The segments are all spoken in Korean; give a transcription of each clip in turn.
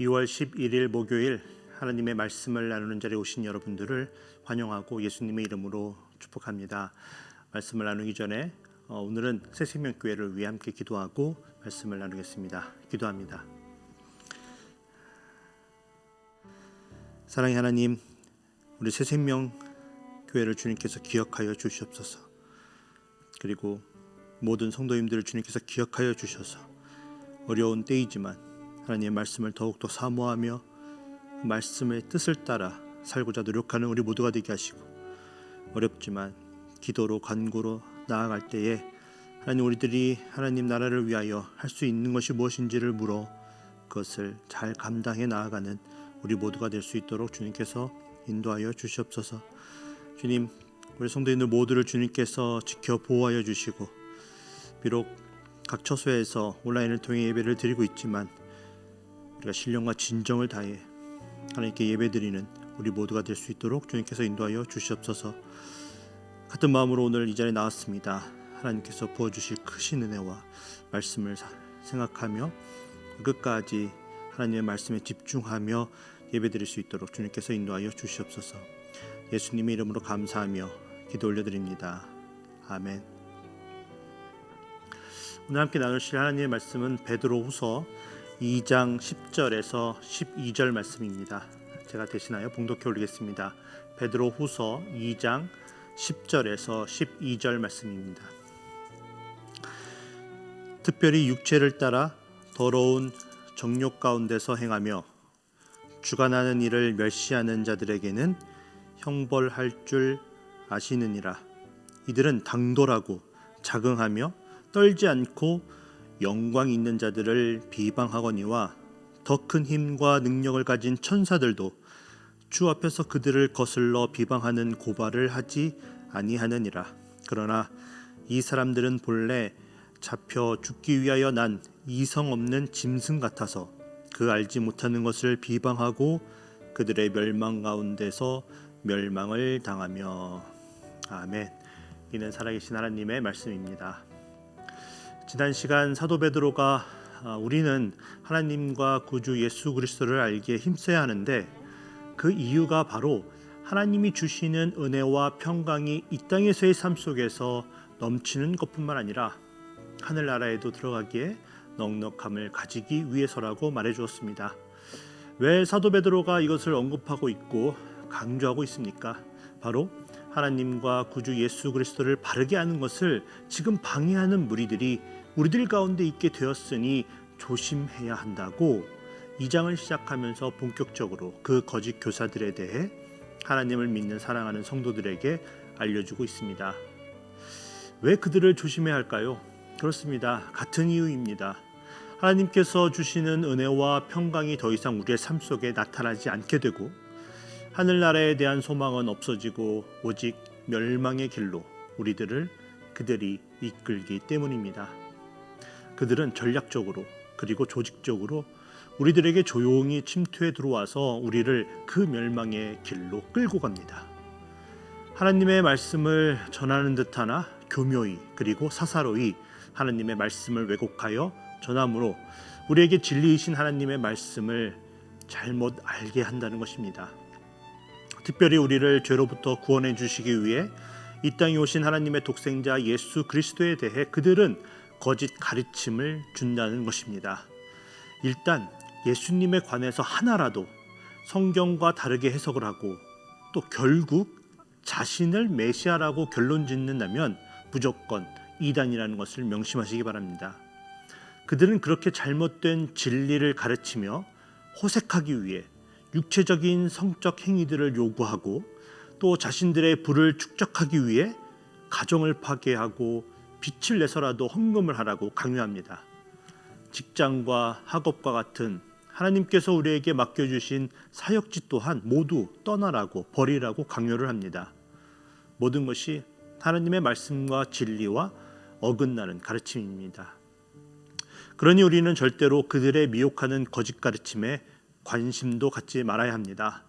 2월 11일 목요일 하나님의 말씀을 나누는 자리에 오신 여러분들을 환영하고 예수님의 이름으로 축복합니다. 말씀을 나누기 전에 어, 오늘은 새생명교회를 위해 함께 기도하고 말씀을 나누겠습니다. 기도합니다. 사랑의 하나님, 우리 새생명 교회를 주님께서 기억하여 주시옵소서. 그리고 모든 성도님들을 주님께서 기억하여 주셔서 어려운 때이지만 하나님의 말씀을 더욱더 사모하며 그 말씀의 뜻을 따라 살고자 노력하는 우리 모두가 되게 하시고 어렵지만 기도로 간구로 나아갈 때에 하나님 우리들이 하나님 나라를 위하여 할 수 있는 것이 무엇인지를 물어 그것을 잘 감당해 나아가는 우리 모두가 될 수 있도록 주님께서 인도하여 주시옵소서. 주님, 우리 성도인들 모두를 주님께서 지켜 보호하여 주시고 비록 각 처소에서 온라인을 통해 예배를 드리고 있지만 우리가 신령과 진정을 다해 하나님께 예배드리는 우리 모두가 될 수 있도록 주님께서 인도하여 주시옵소서. 같은 마음으로 오늘 이 자리에 나왔습니다. 하나님께서 부어 주실 크신 은혜와 말씀을 생각하며 끝까지 하나님의 말씀에 집중하며 예배드릴 수 있도록 주님께서 인도하여 주시옵소서. 예수님의 이름으로 감사하며 기도 올려드립니다. 아멘. 오늘 함께 나누실 하나님의 말씀은 베드로후서 2장 10절에서 12절 말씀입니다. 제가 대신하여 봉독해 올리겠습니다. 베드로 후서 2장 10절에서 12절 말씀입니다. 특별히 육체를 따라 더러운 정욕 가운데서 행하며 주관하는 일을 멸시하는 자들에게는 형벌할 줄 아시느니라. 이들은 당돌하고 자긍하며 떨지 않고 영광 있는 자들을 비방하거니와 더 큰 힘과 능력을 가진 천사들도 주 앞에서 그들을 거슬러 비방하는 고발을 하지 아니하느니라. 그러나 이 사람들은 본래 잡혀 죽기 위하여 난 이성 없는 짐승 같아서 그 알지 못하는 것을 비방하고 그들의 멸망 가운데서 멸망을 당하며 아멘. 이는 살아계신 하나님의 말씀입니다. 지난 시간 사도 베드로가 아, 우리는 하나님과 구주 예수 그리스도를 알기에 힘써야 하는데 그 이유가 바로 하나님이 주시는 은혜와 평강이 이 땅에서의 삶 속에서 넘치는 것뿐만 아니라 하늘나라에도 들어가기에 넉넉함을 가지기 위해서라고 말해 주었습니다. 왜 사도 베드로가 이것을 언급하고 있고 강조하고 있습니까? 바로 하나님과 구주 예수 그리스도를 바르게 하는 것을 지금 방해하는 무리들이 우리들 가운데 있게 되었으니 조심해야 한다고 이 장을 시작하면서 본격적으로 그 거짓 교사들에 대해 하나님을 믿는 사랑하는 성도들에게 알려주고 있습니다. 왜 그들을 조심해야 할까요? 그렇습니다. 같은 이유입니다. 하나님께서 주시는 은혜와 평강이 더 이상 우리의 삶 속에 나타나지 않게 되고 하늘나라에 대한 소망은 없어지고 오직 멸망의 길로 우리들을 그들이 이끌기 때문입니다. 그들은 전략적으로 그리고 조직적으로 우리들에게 조용히 침투해 들어와서 우리를 그 멸망의 길로 끌고 갑니다. 하나님의 말씀을 전하는 듯하나 교묘히 그리고 사사로이 하나님의 말씀을 왜곡하여 전함으로 우리에게 진리이신 하나님의 말씀을 잘못 알게 한다는 것입니다. 특별히 우리를 죄로부터 구원해 주시기 위해 이 땅에 오신 하나님의 독생자 예수 그리스도에 대해 그들은 거짓 가르침을 준다는 것입니다. 일단 예수님에 관해서 하나라도 성경과 다르게 해석을 하고 또 결국 자신을 메시아라고 결론 짓는다면 무조건 이단이라는 것을 명심하시기 바랍니다. 그들은 그렇게 잘못된 진리를 가르치며 호색하기 위해 육체적인 성적 행위들을 요구하고 또 자신들의 부를 축적하기 위해 가정을 파괴하고 빛을 내서라도 헌금을 하라고 강요합니다. 직장과 학업과 같은 하나님께서 우리에게 맡겨주신 사역지 또한 모두 떠나라고 버리라고 강요를 합니다. 모든 것이 하나님의 말씀과 진리와 어긋나는 가르침입니다. 그러니 우리는 절대로 그들의 미혹하는 거짓 가르침에 관심도 갖지 말아야 합니다.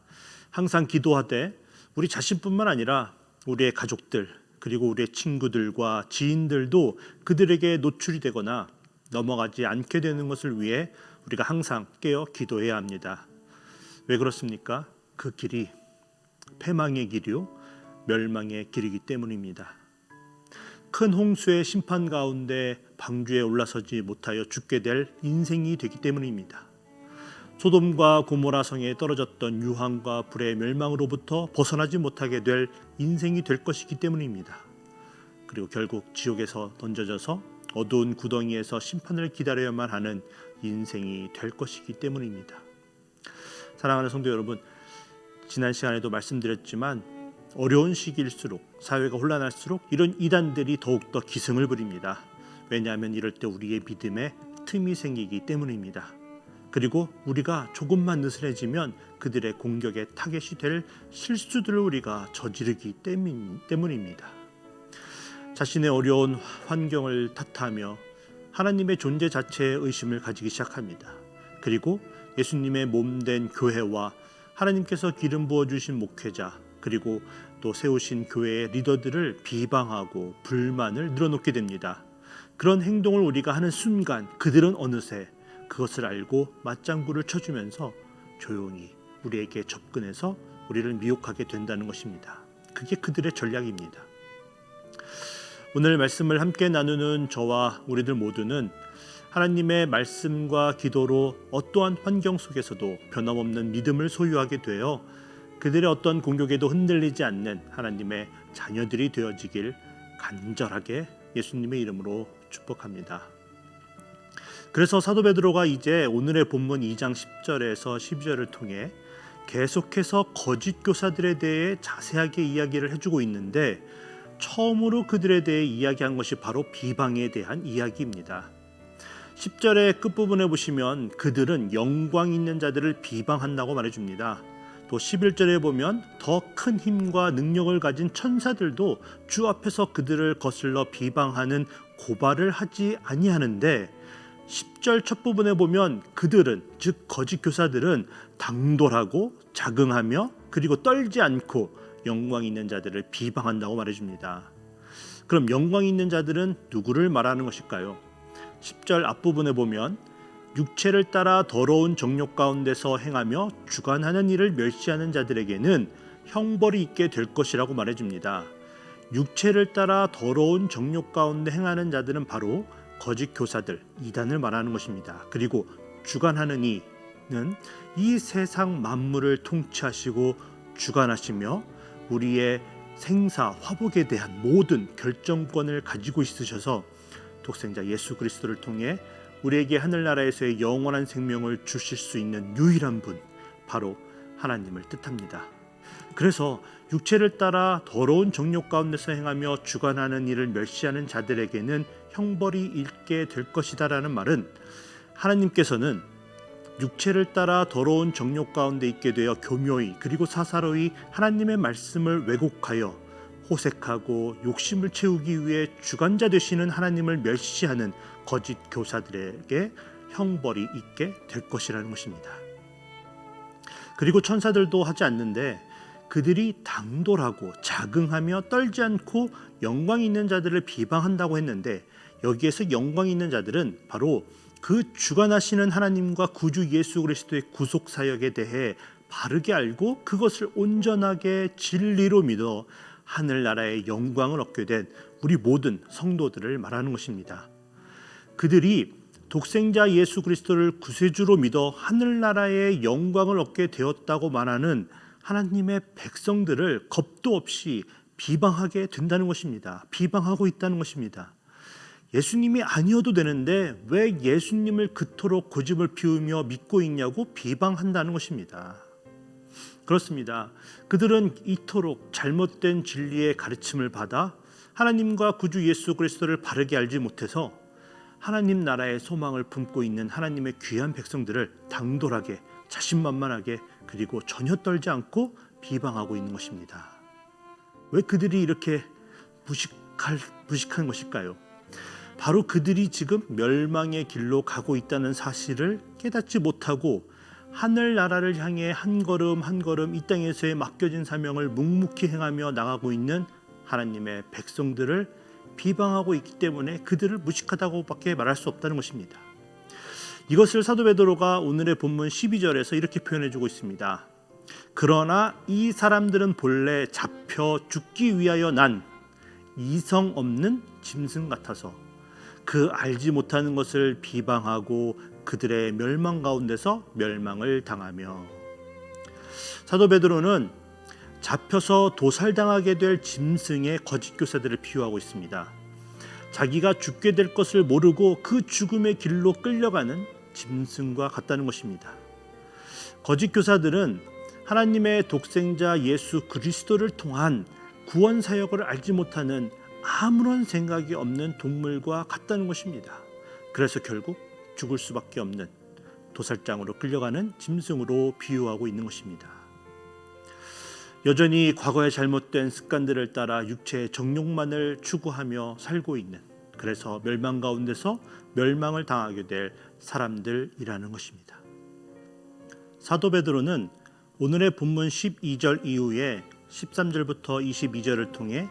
항상 기도하되 우리 자신뿐만 아니라 우리의 가족들 그리고 우리의 친구들과 지인들도 그들에게 노출이 되거나 넘어가지 않게 되는 것을 위해 우리가 항상 깨어 기도해야 합니다. 왜 그렇습니까? 그 길이 패망의 길이요 멸망의 길이기 때문입니다. 큰 홍수의 심판 가운데 방주에 올라서지 못하여 죽게 될 인생이 되기 때문입니다. 소돔과 고모라 성에 떨어졌던 유황과 불의 멸망으로부터 벗어나지 못하게 될 인생이 될 것이기 때문입니다. 그리고 결국 지옥에서 던져져서 어두운 구덩이에서 심판을 기다려야만 하는 인생이 될 것이기 때문입니다. 사랑하는 성도 여러분, 지난 시간에도 말씀드렸지만 어려운 시기일수록 사회가 혼란할수록 이런 이단들이 더욱 더 기승을 부립니다. 왜냐하면 이럴 때 우리의 믿음에 틈이 생기기 때문입니다. 그리고 우리가 조금만 느슨해지면 그들의 공격에 타겟이 될 실수들을 우리가 저지르기 때문, 때문입니다. 자신의 어려운 환경을 탓하며 하나님의 존재 자체에 의심을 가지기 시작합니다. 그리고 예수님의 몸된 교회와 하나님께서 기름 부어 주신 목회자 그리고 또 세우신 교회의 리더들을 비방하고 불만을 늘어놓게 됩니다. 그런 행동을 우리가 하는 순간 그들은 어느새 그것을 알고 맞장구를 쳐주면서 조용히 우리에게 접근해서 우리를 미혹하게 된다는 것입니다. 그게 그들의 전략입니다. 오늘 말씀을 함께 나누는 저와 우리들 모두는 하나님의 말씀과 기도로 어떠한 환경 속에서도 변함없는 믿음을 소유하게 되어 그들의 어떤 공격에도 흔들리지 않는 하나님의 자녀들이 되어지길 간절하게 예수님의 이름으로 축복합니다. 그래서 사도 베드로가 이제 오늘의 본문 2장 10절에서 12절을 통해 계속해서 거짓 교사들에 대해 자세하게 이야기를 해주고 있는데 처음으로 그들에 대해 이야기한 것이 바로 비방에 대한 이야기입니다. 10절의 끝부분에 보시면 그들은 영광 있는 자들을 비방한다고 말해줍니다. 또 11절에 보면 더 큰 힘과 능력을 가진 천사들도 주 앞에서 그들을 거슬러 비방하는 고발을 하지 아니하는데 10절 첫 부분에 보면 그들은 즉 거짓 교사들은 당돌하고 자긍하며 그리고 떨지 않고 영광 있는 자들을 비방한다고 말해 줍니다. 그럼 영광 있는 자들은 누구를 말하는 것일까요? 10절 앞부분에 보면 육체를 따라 더러운 정욕 가운데서 행하며 주관하는 일을 멸시하는 자들에게는 형벌이 있게 될 것이라고 말해 줍니다. 육체를 따라 더러운 정욕 가운데 행하는 자들은 바로 거짓 교사들 이단을 말하는 것입니다. 그리고 주관하는 이는 이 세상 만물을 통치하시고 주관하시며 우리의 생사 화복에 대한 모든 결정권을 가지고 있으셔서 독생자 예수 그리스도를 통해 우리에게 하늘나라에서의 영원한 생명을 주실 수 있는 유일한 분 바로 하나님을 뜻합니다. 그래서 육체를 따라 더러운 정욕 가운데서 행하며 주관하는 일을 멸시하는 자들에게는 형벌이 있게 될 것이다라는 말은 하나님께서는 육체를 따라 더러운 정욕 가운데 있게 되어 교묘히 그리고 사사로이 하나님의 말씀을 왜곡하여 호색하고 욕심을 채우기 위해 주관자 되시는 하나님을 멸시하는 거짓 교사들에게 형벌이 있게 될 것이라는 것입니다. 그리고 천사들도 하지 않는데 그들이 당돌하고 자긍하며 떨지 않고 영광 있는 자들을 비방한다고 했는데 여기에서 영광 있는 자들은 바로 그 주관하시는 하나님과 구주 예수 그리스도의 구속 사역에 대해 바르게 알고 그것을 온전하게 진리로 믿어 하늘나라의 영광을 얻게 된 우리 모든 성도들을 말하는 것입니다. 그들이 독생자 예수 그리스도를 구세주로 믿어 하늘나라의 영광을 얻게 되었다고 말하는 하나님의 백성들을 겁도 없이 비방하게 된다는 것입니다. 비방하고 있다는 것입니다. 예수님이 아니어도 되는데 왜 예수님을 그토록 고집을 피우며 믿고 있냐고 비방한다는 것입니다. 그렇습니다. 그들은 이토록 잘못된 진리의 가르침을 받아 하나님과 구주 예수 그리스도를 바르게 알지 못해서 하나님 나라의 소망을 품고 있는 하나님의 귀한 백성들을 당돌하게 자신만만하게 그리고 전혀 떨지 않고 비방하고 있는 것입니다. 왜 그들이 이렇게 무식할 무식한 것일까요? 바로 그들이 지금 멸망의 길로 가고 있다는 사실을 깨닫지 못하고 하늘 나라를 향해 한 걸음 한 걸음 이 땅에서의 맡겨진 사명을 묵묵히 행하며 나가고 있는 하나님의 백성들을 비방하고 있기 때문에 그들을 무식하다고밖에 말할 수 없다는 것입니다. 이것을 사도 베드로가 오늘의 본문 12절에서 이렇게 표현해 주고 있습니다. 그러나 이 사람들은 본래 잡혀 죽기 위하여 난 이성 없는 짐승 같아서 그 알지 못하는 것을 비방하고 그들의 멸망 가운데서 멸망을 당하며 사도 베드로는 잡혀서 도살당하게 될 짐승의 거짓 교사들을 비유하고 있습니다. 자기가 죽게 될 것을 모르고 그 죽음의 길로 끌려가는 짐승과 같다는 것입니다. 거짓 교사들은 하나님의 독생자 예수 그리스도를 통한 구원 사역을 알지 못하는 아무런 생각이 없는 동물과 같다는 것입니다. 그래서 결국 죽을 수밖에 없는 도살장으로 끌려가는 짐승으로 비유하고 있는 것입니다. 여전히 과거의 잘못된 습관들을 따라 육체의 정욕만을 추구하며 살고 있는 그래서 멸망 가운데서 멸망을 당하게 될 사람들이라는 것입니다. 사도 베드로는 오늘의 본문 12절 이후에 13절부터 22절을 통해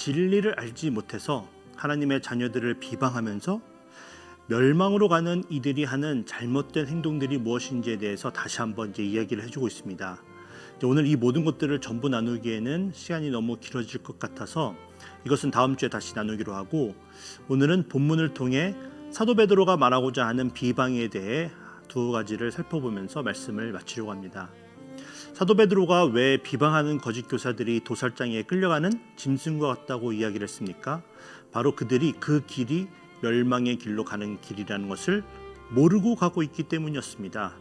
진리를 알지 못해서 하나님의 자녀들을 비방하면서 멸망으로 가는 이들이 하는 잘못된 행동들이 무엇인지에 대해서 다시 한번 이제 이야기를 해주고 있습니다. 오늘 이 모든 것들을 전부 나누기에는 시간이 너무 길어질 것 같아서 이것은 다음 주에 다시 나누기로 하고 오늘은 본문을 통해 사도 베드로가 말하고자 하는 비방에 대해 두 가지를 살펴보면서 말씀을 마치려고 합니다. 사도 베드로가 왜 비방하는 거짓 교사들이 도살장에 끌려가는 짐승과 같다고 이야기를 했습니까? 바로 그들이 그 길이 멸망의 길로 가는 길이라는 것을 모르고 가고 있기 때문이었습니다.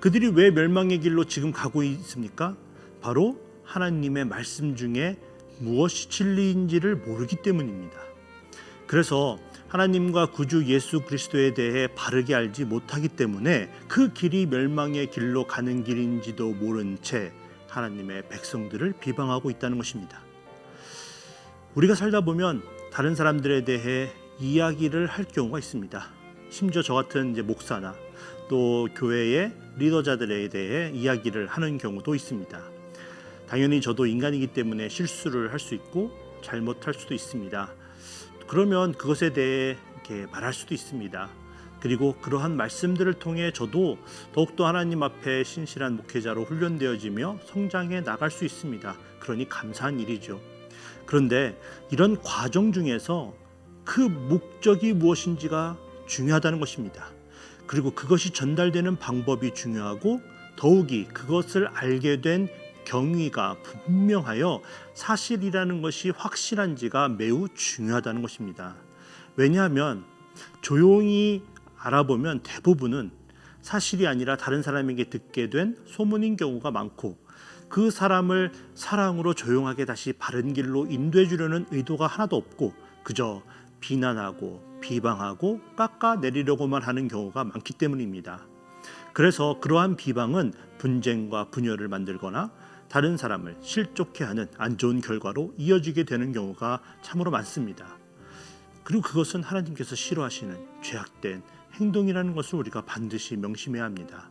그들이 왜 멸망의 길로 지금 가고 있습니까? 바로 하나님의 말씀 중에 무엇이 진리인지를 모르기 때문입니다. 그래서 하나님과 구주 예수 그리스도에 대해 바르게 알지 못하기 때문에 그 길이 멸망의 길로 가는 길인지도 모른 채 하나님의 백성들을 비방하고 있다는 것입니다. 우리가 살다 보면 다른 사람들에 대해 이야기를 할 경우가 있습니다. 심지어 저 같은 이제 목사나 또 교회의 리더자들에 대해 이야기를 하는 경우도 있습니다. 당연히 저도 인간이기 때문에 실수를 할 수 있고 잘못할 수도 있습니다. 그러면 그것에 대해 이렇게 말할 수도 있습니다. 그리고 그러한 말씀들을 통해 저도 더욱더 하나님 앞에 신실한 목회자로 훈련되어지며 성장해 나갈 수 있습니다. 그러니 감사한 일이죠. 그런데 이런 과정 중에서 그 목적이 무엇인지가 중요하다는 것입니다. 그리고 그것이 전달되는 방법이 중요하고 더욱이 그것을 알게 된 경위가 분명하여 사실이라는 것이 확실한지가 매우 중요하다는 것입니다. 왜냐하면 조용히 알아보면 대부분은 사실이 아니라 다른 사람에게 듣게 된 소문인 경우가 많고 그 사람을 사랑으로 조용하게 다시 바른 길로 인도해 주려는 의도가 하나도 없고 그저 비난하고 비방하고 깎아내리려고만 하는 경우가 많기 때문입니다. 그래서 그러한 비방은 분쟁과 분열을 만들거나 다른 사람을 실족해 하는 안 좋은 결과로 이어지게 되는 경우가 참으로 많습니다. 그리고 그것은 하나님께서 싫어하시는 죄악된 행동이라는 것을 우리가 반드시 명심해야 합니다.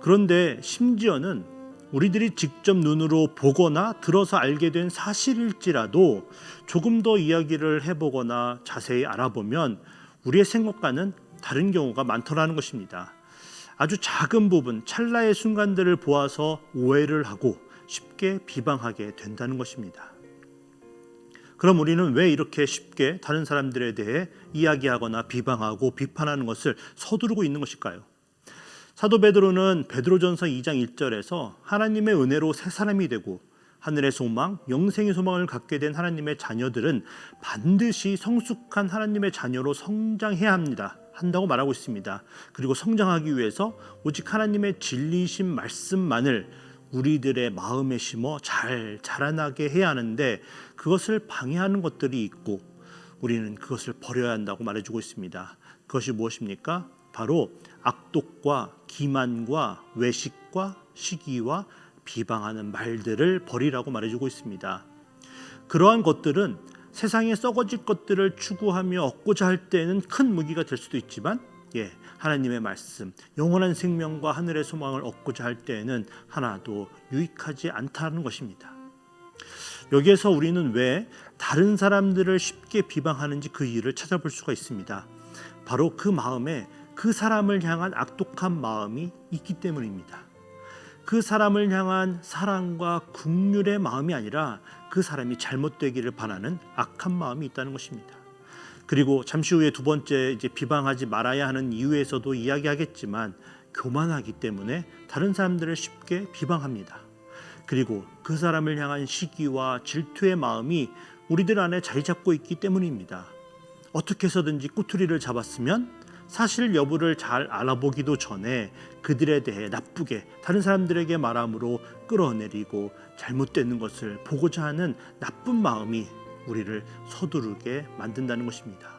그런데 심지어는 우리들이 직접 눈으로 보거나 들어서 알게 된 사실일지라도 조금 더 이야기를 해보거나 자세히 알아보면 우리의 생각과는 다른 경우가 많더라는 것입니다. 아주 작은 부분, 찰나의 순간들을 보아서 오해를 하고 쉽게 비방하게 된다는 것입니다. 그럼 우리는 왜 이렇게 쉽게 다른 사람들에 대해 이야기하거나 비방하고 비판하는 것을 서두르고 있는 것일까요? 사도 베드로는 베드로전서 2장 1절에서 하나님의 은혜로 새 사람이 되고 하늘의 소망, 영생의 소망을 갖게 된 하나님의 자녀들은 반드시 성숙한 하나님의 자녀로 성장해야 합니다. 한다고 말하고 있습니다. 그리고 성장하기 위해서 오직 하나님의 진리신 말씀만을 우리들의 마음에 심어 잘 자라나게 해야 하는데 그것을 방해하는 것들이 있고 우리는 그것을 버려야 한다고 말해주고 있습니다. 그것이 무엇입니까? 바로 악독과 기만과 외식과 시기와 비방하는 말들을 버리라고 말해주고 있습니다. 그러한 것들은 세상에 썩어질 것들을 추구하며 얻고자 할 때는 큰 무기가 될 수도 있지만 예, 하나님의 말씀, 영원한 생명과 하늘의 소망을 얻고자 할 때에는 하나도 유익하지 않다는 것입니다. 여기에서 우리는 왜 다른 사람들을 쉽게 비방하는지 그 이유를 찾아볼 수가 있습니다. 바로 그 마음에 그 사람을 향한 악독한 마음이 있기 때문입니다. 그 사람을 향한 사랑과 국률의 마음이 아니라 그 사람이 잘못되기를 바라는 악한 마음이 있다는 것입니다. 그리고 잠시 후에 두 번째 이제 비방하지 말아야 하는 이유에서도 이야기하겠지만 교만하기 때문에 다른 사람들을 쉽게 비방합니다. 그리고 그 사람을 향한 시기와 질투의 마음이 우리들 안에 자리 잡고 있기 때문입니다. 어떻게 해서든지 꼬투리를 잡았으면 사실 여부를 잘 알아보기도 전에 그들에 대해 나쁘게 다른 사람들에게 말함으로 끌어내리고 잘못되는 것을 보고자 하는 나쁜 마음이 우리를 서두르게 만든다는 것입니다.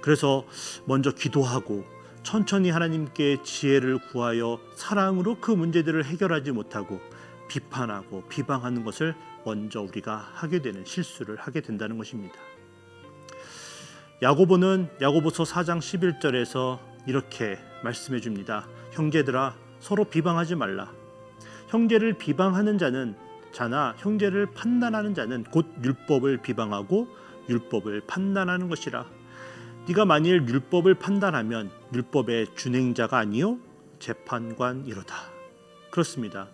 그래서 먼저 기도하고 천천히 하나님께 지혜를 구하여 사랑으로 그 문제들을 해결하지 못하고 비판하고 비방하는 것을 먼저 우리가 하게 되는 실수를 하게 된다는 것입니다. 야고보는 야고보서 4장 11절에서 이렇게 말씀해 줍니다. 형제들아 서로 비방하지 말라. 형제를 비방하는 자는 자나 형제를 판단하는 자는 곧 율법을 비방하고 율법을 판단하는 것이라. 네가 만일 율법을 판단하면 율법의 준행자가 아니요 재판관이로다. 그렇습니다.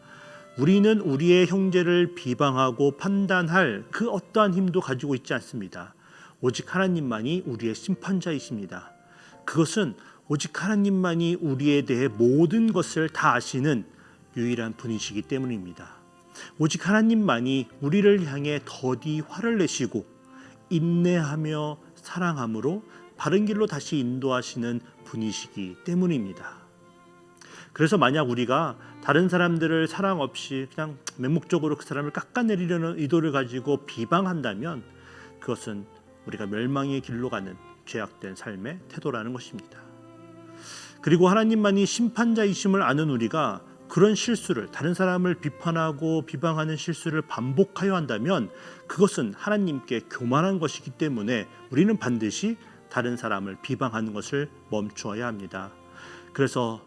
우리는 우리의 형제를 비방하고 판단할 그 어떠한 힘도 가지고 있지 않습니다. 오직 하나님만이 우리의 심판자이십니다. 그것은 오직 하나님만이 우리에 대해 모든 것을 다 아시는 유일한 분이시기 때문입니다. 오직 하나님만이 우리를 향해 더디 화를 내시고 인내하며 사랑함으로 바른 길로 다시 인도하시는 분이시기 때문입니다. 그래서 만약 우리가 다른 사람들을 사랑 없이 그냥 맹목적으로 그 사람을 깎아내리려는 의도를 가지고 비방한다면 그것은 우리가 멸망의 길로 가는 죄악된 삶의 태도라는 것입니다. 그리고 하나님만이 심판자이심을 아는 우리가 그런 실수를 다른 사람을 비판하고 비방하는 실수를 반복하여 한다면 그것은 하나님께 교만한 것이기 때문에 우리는 반드시 다른 사람을 비방하는 것을 멈추어야 합니다. 그래서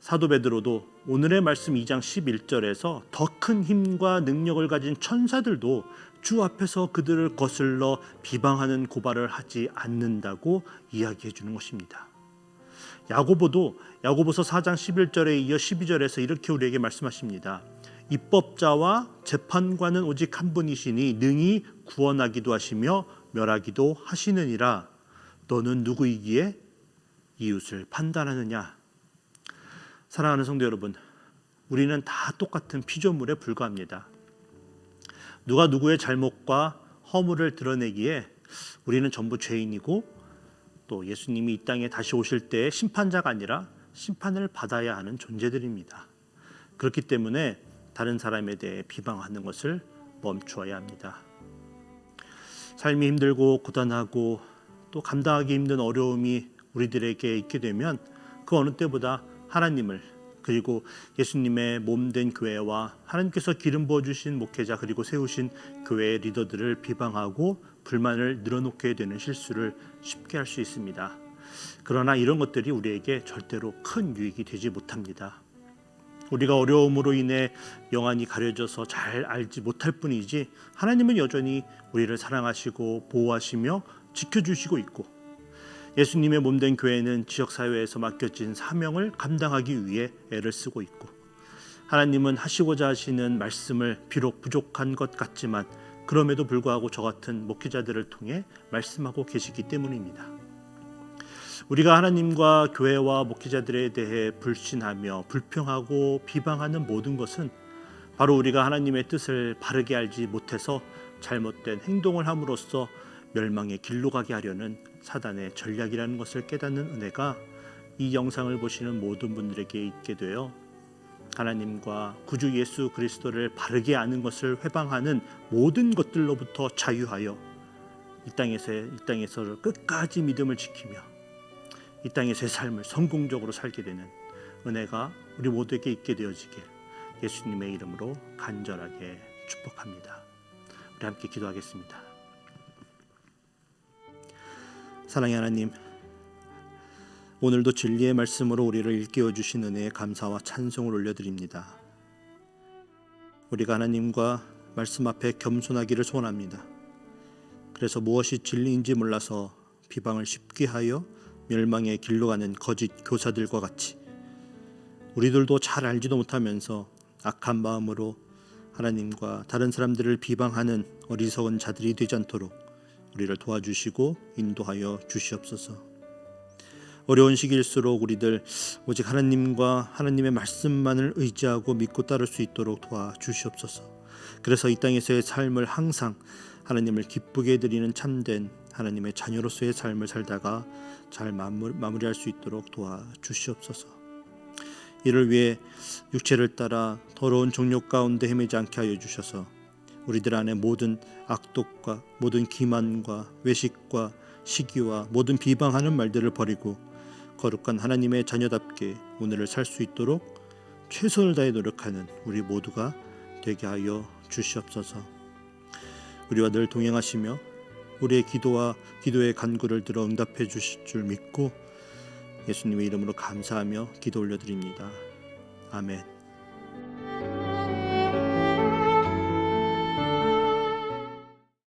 사도 베드로도 오늘의 말씀 2장 11절에서 더 큰 힘과 능력을 가진 천사들도 주 앞에서 그들을 거슬러 비방하는 고발을 하지 않는다고 이야기해 주는 것입니다. 야고보도 야고보서 4장 11절에 이어 12절에서 이렇게 우리에게 말씀하십니다. 입법자와 재판관은 오직 한 분이시니 능히 구원하기도 하시며 멸하기도 하시느니라. 너는 누구이기에 이웃을 판단하느냐? 사랑하는 성도 여러분, 우리는 다 똑같은 피조물에 불과합니다. 누가 누구의 잘못과 허물을 드러내기에 우리는 전부 죄인이고 또 예수님이 이 땅에 다시 오실 때 심판자가 아니라 심판을 받아야 하는 존재들입니다. 그렇기 때문에 다른 사람에 대해 비방하는 것을 멈추어야 합니다. 삶이 힘들고 고단하고 또 감당하기 힘든 어려움이 우리들에게 있게 되면 그 어느 때보다 하나님을 그리고 예수님의 몸된 교회와 하나님께서 기름 부어 주신 목회자 그리고 세우신 교회의 리더들을 비방하고 불만을 늘어놓게 되는 실수를 쉽게 할 수 있습니다. 그러나 이런 것들이 우리에게 절대로 큰 유익이 되지 못합니다. 우리가 어려움으로 인해 영안이 가려져서 잘 알지 못할 뿐이지 하나님은 여전히 우리를 사랑하시고 보호하시며 지켜주시고 있고 예수님의 몸된 교회는 지역 사회에서 맡겨진 사명을 감당하기 위해 애를 쓰고 있고 하나님은 하시고자 하시는 말씀을 비록 부족한 것 같지만 그럼에도 불구하고 저 같은 목회자들을 통해 말씀하고 계시기 때문입니다. 우리가 하나님과 교회와 목회자들에 대해 불신하며 불평하고 비방하는 모든 것은 바로 우리가 하나님의 뜻을 바르게 알지 못해서 잘못된 행동을 함으로써 멸망의 길로 가게 하려는 사단의 전략이라는 것을 깨닫는 은혜가 이 영상을 보시는 모든 분들에게 있게 되어 하나님과 구주 예수 그리스도를 바르게 아는 것을 회방하는 모든 것들로부터 자유하여 이 땅에서 이 땅에서 끝까지 믿음을 지키며 이 땅에서의 삶을 성공적으로 살게 되는 은혜가 우리 모두에게 있게 되어지길 예수님의 이름으로 간절하게 축복합니다. 우리 함께 기도하겠습니다. 사랑의 하나님, 오늘도 진리의 말씀으로 우리를 일깨워 주신 은혜에 감사와 찬송을 올려드립니다. 우리가 하나님과 말씀 앞에 겸손하기를 소원합니다. 그래서 무엇이 진리인지 몰라서 비방을 쉽게 하여 멸망의 길로 가는 거짓 교사들과 같이 우리들도 잘 알지도 못하면서 악한 마음으로 하나님과 다른 사람들을 비방하는 어리석은 자들이 되지 않도록 우리를 도와주시고 인도하여 주시옵소서. 어려운 시기일수록 우리들 오직 하나님과 하나님의 말씀만을 의지하고 믿고 따를 수 있도록 도와주시옵소서. 그래서 이 땅에서의 삶을 항상 하나님을 기쁘게 드리는 참된 하나님의 자녀로서의 삶을 살다가 잘 마무리, 마무리할 수 있도록 도와주시옵소서. 이를 위해 육체를 따라 더러운 정욕 가운데 헤매지 않게 하여 주셔서 우리들 안에 모든 악독과 모든 기만과 외식과 시기와 모든 비방하는 말들을 버리고 거룩한 하나님의 자녀답게 오늘을 살 수 있도록 최선을 다해 노력하는 우리 모두가 되게 하여 주시옵소서. 우리와 늘 동행하시며 우리의 기도와 기도의 간구를 들어 응답해 주실 줄 믿고 예수님의 이름으로 감사하며 기도 올려드립니다. 아멘.